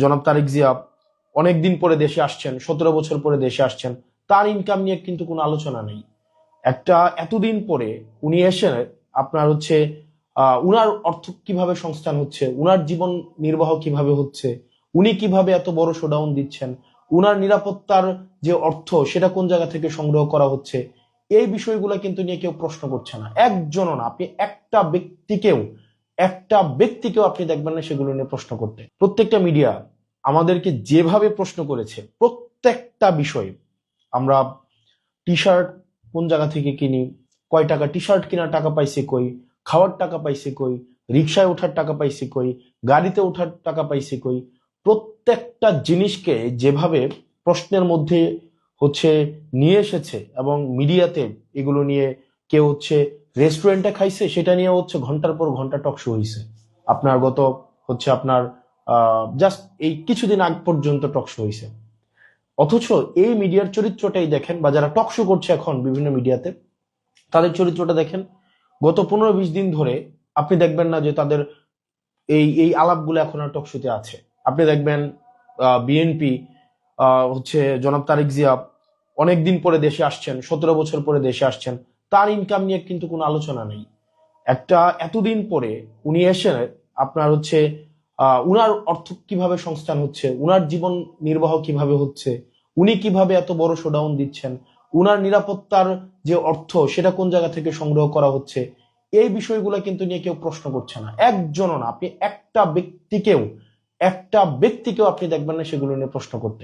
জনাব তারেক জিয়া অনেকদিন পরে দেশে আসছেন, সতেরো বছর পরে দেশে আসছেন। তার ইনকাম নিয়ে কিন্তু কোনো আলোচনা নেই। একটা এতদিন পরে উনি এসে আপনার হচ্ছে উনার অর্থ কীভাবে সংস্থান হচ্ছে, উনার জীবন নির্বাহ কীভাবে হচ্ছে, উনি কীভাবে এত বড় শোডাউন দিচ্ছেন, উনার নিরাপত্তার যে অর্থ, সেটা কোন জায়গা থেকে সংগ্রহ করা হচ্ছে, এই বিষয়গুলো কিন্তু নিয়ে কেউ প্রশ্ন করছে না। একজনও না, আপনি একটা ব্যক্তিকেও একটা ব্যক্তিকেও আপনি দেখবেন না সেগুলো নিয়ে প্রশ্ন করতে। প্রত্যেকটা মিডিয়া আমাদেরকে যেভাবে প্রশ্ন করেছে, প্রত্যেকটা বিষয়ে আমরা টি শার্ট কোন জায়গা থেকে কিনি, কয় টাকা টি শার্ট কেনার টাকা পাইছে কই, খাওয়ার টাকা পাইছে কই, রিক্সায় ওঠার টাকা পাইছি কই, গাড়িতে ওঠার টাকা পাইছে কই, প্রত্যেকটা জিনিসকে যেভাবে প্রশ্নের মধ্যে হচ্ছে নিয়ে এসেছে এবং মিডিয়াতে এগুলো নিয়ে কেউ হচ্ছে রেস্টুরেন্টে খাইছে, সেটা নিয়ে হচ্ছে ঘণ্টার পর ঘণ্টা টক শো হয়েছে আপনার গত হচ্ছে আপনার জাস্ট এই কিছুদিন আগ পর্যন্ত টক শো হয়েছে অথচ এই মিডিয়ার চরিত্রটাই দেখেন, বা যারা টক শো করছে এখন বিভিন্ন মিডিয়াতে তাদের চরিত্রটা দেখেন, গত পনেরো বিশ দিন ধরে আপনি দেখবেন না যে তাদের এই এই আলাপগুলো এখন আর টক শোতে আছে। আপনি দেখবেন বিএনপি হচ্ছে জনাব তারেক জিয়া অনেকদিন পরে দেশে আসছেন, সতেরো বছর পরে দেশে আসছেন। তার ইনকাম নিয়ে কিন্তু কোনো আলোচনা নেই। একটা এতদিন পরে উনি এসে আপনার হচ্ছে উনার অর্থ কীভাবে সংস্থান হচ্ছে, উনার জীবন নির্বাহ কীভাবে হচ্ছে, উনি কীভাবে এত বড় শোডাউন দিচ্ছেন, উনার নিরাপত্তার যে অর্থ, সেটা কোন জায়গা থেকে সংগ্রহ করা হচ্ছে, এই বিষয়গুলো কিন্তু নিয়ে কেউ প্রশ্ন করছে না। একজনও না, আপনি একটা ব্যক্তিকেও একটা ব্যক্তিকেও আপনি দেখবেন না সেগুলো নিয়ে প্রশ্ন করতে।